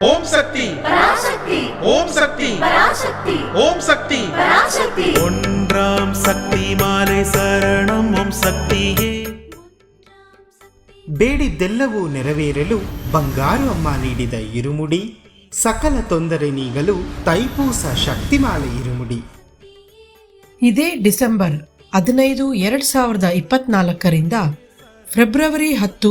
ಓಂ ಶಕ್ತಿ பராசக்தி ஓம் சக்தி பராசக்தி ஓம் சக்தி பராசக்தி ஒன்றாம் சக்தி மாலை சரணம் ஓம் சக்தியே ಬೇಡಿದ್ದೆಲ್ಲವೂ ನೆರವೇರಲು ಬಂಗಾರು ಅಮ್ಮ ನೀಡಿದ ಇರುಮುಡಿ ಸಕಲ ತೊಂದರೆ ನೀಗಲು ತೈಪೂಸ ಶಕ್ತಿಮಾಲೆ ಇರುಮುಡಿ ಇದೇ ಡಿಸೆಂಬರ್ ಹದಿನೈದು ಎರಡು ಸಾವಿರದ ಇಪ್ಪತ್ನಾಲ್ಕರಿಂದ ಫೆಬ್ರವರಿ ಹತ್ತು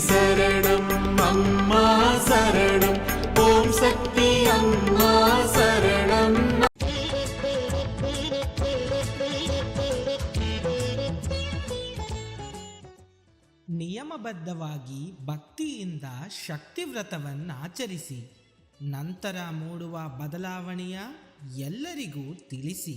சரணம் அம்மா சரணம் ஓம் சக்தி அம்மா சரணம் ನಿಯಮಬದ್ಧವಾಗಿ ಭಕ್ತಿಯಿಂದ ಶಕ್ತಿವ್ರತವನ್ನು ಆಚರಿಸಿ ನಂತರ ಮೂಡುವ ಬದಲಾವಣೆಯ ಎಲ್ಲರಿಗೂ ತಿಳಿಸಿ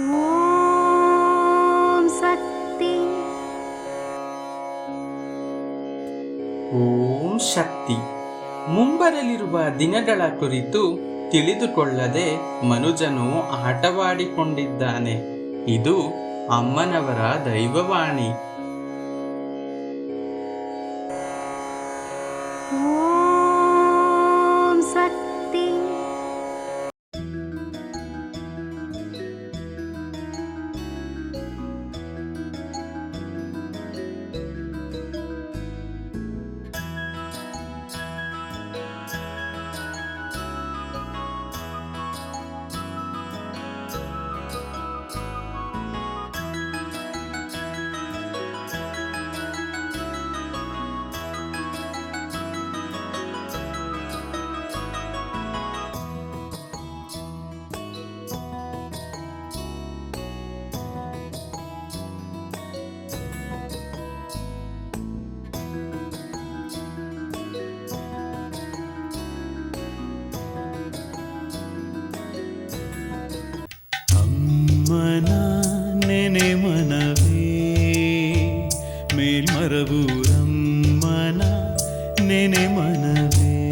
ॐ शक्ति ಓಂ ಶಕ್ತಿ ಮುಂಬರಲಿರುವ ದಿನಗಳ ಕುರಿತು ತಿಳಿದುಕೊಳ್ಳದೆ ಮನುಜನು ಆಟವಾಡಿಕೊಂಡಿದ್ದಾನೆ ಇದು ಅಮ್ಮನವರ ದೈವವಾಣಿ నేనే మనవే.